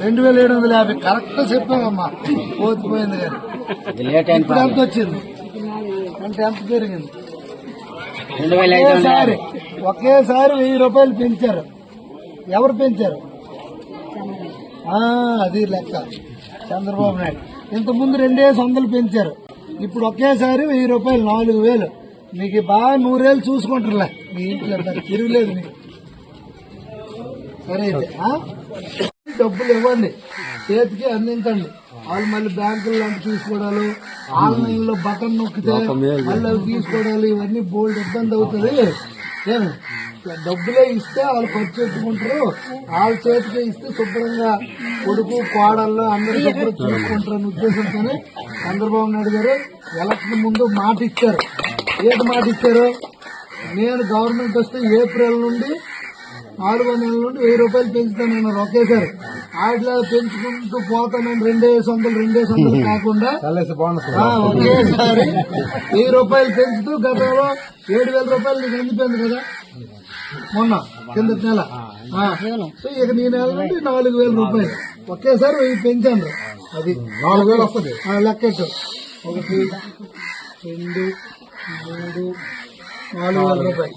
రెండు వేల ఏడు వందల యాభై కరెక్ట్ చెప్పామమ్మా పోతిపోయింది కానీ ఇప్పుడు ఎంత వచ్చింది? అంటే ఎంత పెరిగింది ఒకేసారి ఒకేసారి వెయ్యి రూపాయలు పెంచారు. ఎవరు పెంచారు? ఆ, అది లెక్క. చంద్రబాబు నాయుడు. ఇంతకుముందు రెండేసి వందలు పెంచారు. ఇప్పుడు ఒకేసారి వెయ్యి రూపాయలు నాలుగు వేలు. మీకు బాగా నూరేళ్ళు చూసుకుంటారులే. మీ ఇంట్లో మరి తిరుగులేదు మీకు? డబ్బులు ఇవ్వండి. చేతికి అందించండి. వాళ్ళు మళ్ళీ బ్యాంకులు లాంటి తీసుకోవడాలు ఆన్లైన్లో బటన్ నొక్కితే మళ్ళీ అవి తీసుకోవడాలు ఇవన్నీ బోల్డ్ ఇబ్బంది అవుతుంది. ఏమి? డబ్బులే ఇస్తే వాళ్ళు ఖర్చు పెట్టుకుంటారు. వాళ్ళ చేతికి ఇస్తే శుభ్రంగా కొడుకు కోడళ్ళు అందరూ శుభ్రం చూసుకుంటారు అనే ఉద్దేశంతోనే చంద్రబాబు నాయుడు గారు ఎలక్షన్ ముందు మాట ఇచ్చారు ఏంటి మాట ఇచ్చారు నేను గవర్నమెంట్ వస్తే ఏప్రిల్ నుండి నాలుగు వందల నుండి వెయ్యి రూపాయలు పెంచుతాను నేను ఒకేసారి. వాటిలో పెంచుకుంటూ పోతానని రెండే వందలు రెండే వందలు కాకుండా ఒకేసారి వెయ్యి రూపాయలు పెంచుతూ గతంలో ఏడు వేల రూపాయలు నీకు అందిపోయింది కదా? మొన్న కింద నెల. సో ఇక ఈ నెల నుండి నాలుగు వేల రూపాయలు. ఒకేసారి వెయ్యి పెంచాను. అది. నాలుగు వేలు వస్తుంది. లెక్కెట్టు. ఒకటి రెండు మూడు నాలుగు వేల రూపాయలు?